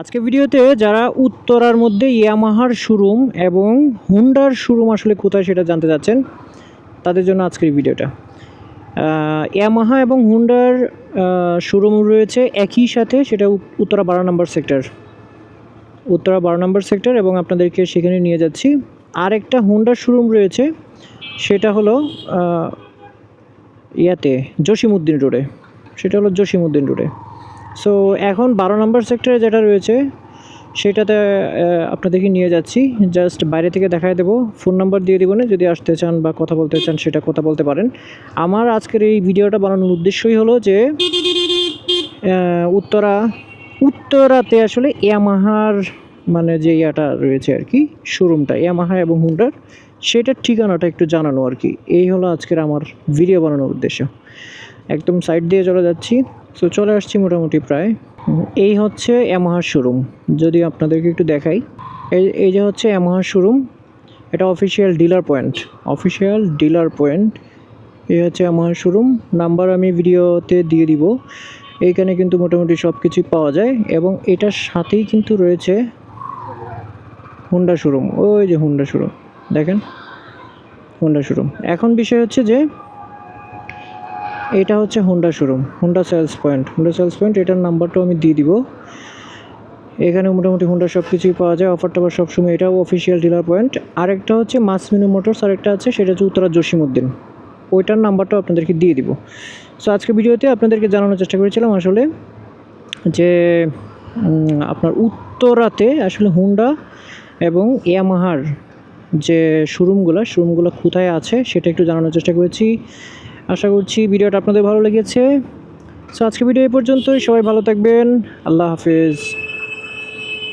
আজকে ভিডিওতে যারা উত্তরার মধ্যে ইয়ামাহার শোরুম এবং হুন্ডার শোরুম আসলে কোথায় সেটা জানতে চাচ্ছেন তাদের জন্য আজকের ভিডিওটা। ইয়ামাহা এবং হুন্ডার শোরুম রয়েছে একই সাথে, সেটা উত্তরা বারো নম্বর সেক্টর। উত্তরা বারো নম্বর সেক্টর এবং আপনাদেরকে সেখানে নিয়ে যাচ্ছি। আর একটা হুন্ডার শোরুম রয়েছে, সেটা হলো ইয়াতে, জসিমউদ্দিন রোডে। সেটা হলো জসিমউদ্দিন রোডে। সো এখন বারো নম্বর সেক্টরে যেটা রয়েছে, সেটাতে আপনাদেরকে নিয়ে যাচ্ছি। জাস্ট বাইরে থেকে দেখায় দেবো। ফোন নাম্বার দিয়ে দিব না, যদি আসতে চান বা কথা বলতে চান, সেটা কথা বলতে পারেন। আমার আজকের এই ভিডিওটা বানানোর উদ্দেশ্যই হলো যে উত্তরা, উত্তরাতে আসলে ইয়ামাহার মানে যে ইয়াটা রয়েছে আর কি শোরুমটা ইয়ামাহা এবং হুন্ডার, সেটার ঠিকানাটা একটু জানানো আর কি। এই হলো আজকের আমার ভিডিও বানানোর উদ্দেশ্য। একদম সাইড দিয়ে চলে যাচ্ছি। সো চলে আসছি মোটামুটি প্রায়। এই হচ্ছে ইয়ামাহার শোরুম যদি আপনাদেরকে একটু দেখাই, এই এই যে হচ্ছে ইয়ামাহার শোরুম এটা official dealer point official dealer point এই হচ্ছে আমার শোরুম নাম্বার আমি ভিডিওতে দিয়ে দিব। এইখানে কিন্তু মোটামুটি সব কিছুই পাওয়া যায় এবং এটার সাথেই কিন্তু রয়েছে হুন্ডা শোরুম ওই যে হুন্ডা শোরুম দেখেন? হুন্ডা শোরুম এখন বিষয় হচ্ছে যে এটা হচ্ছে Honda showroom Honda sales point Honda sales point এটার নাম্বারটাও আমি দিয়ে দিব। এখানে মোটামুটি হুন্ডা সব কিছুই পাওয়া যায় অফার টফার সবসময় এটাও অফিসিয়াল ডিলার পয়েন্ট আরেকটা হচ্ছে মাসমিনু মোটরস আরেকটা আছে, সেটা হচ্ছে উত্তরা জসিমউদ্দিন। ওইটার নাম্বারটাও আপনাদেরকে দিয়ে দিব। সো আজকে ভিডিওতে আপনাদেরকে জানানোর চেষ্টা করেছিলাম আসলে যে আপনার উত্তরাতে আসলে হুন্ডা এবং ইয়ামাহার যে শোরুমগুলো শোরুমগুলো কোথায় আছে, সেটা একটু জানানোর চেষ্টা করেছি। আশা করছি ভিডিওটা আপনাদের ভালো লেগেছে। সো আজকে ভিডিও এই পর্যন্তই। সবাই ভালো থাকবেন। আল্লাহ হাফেজ।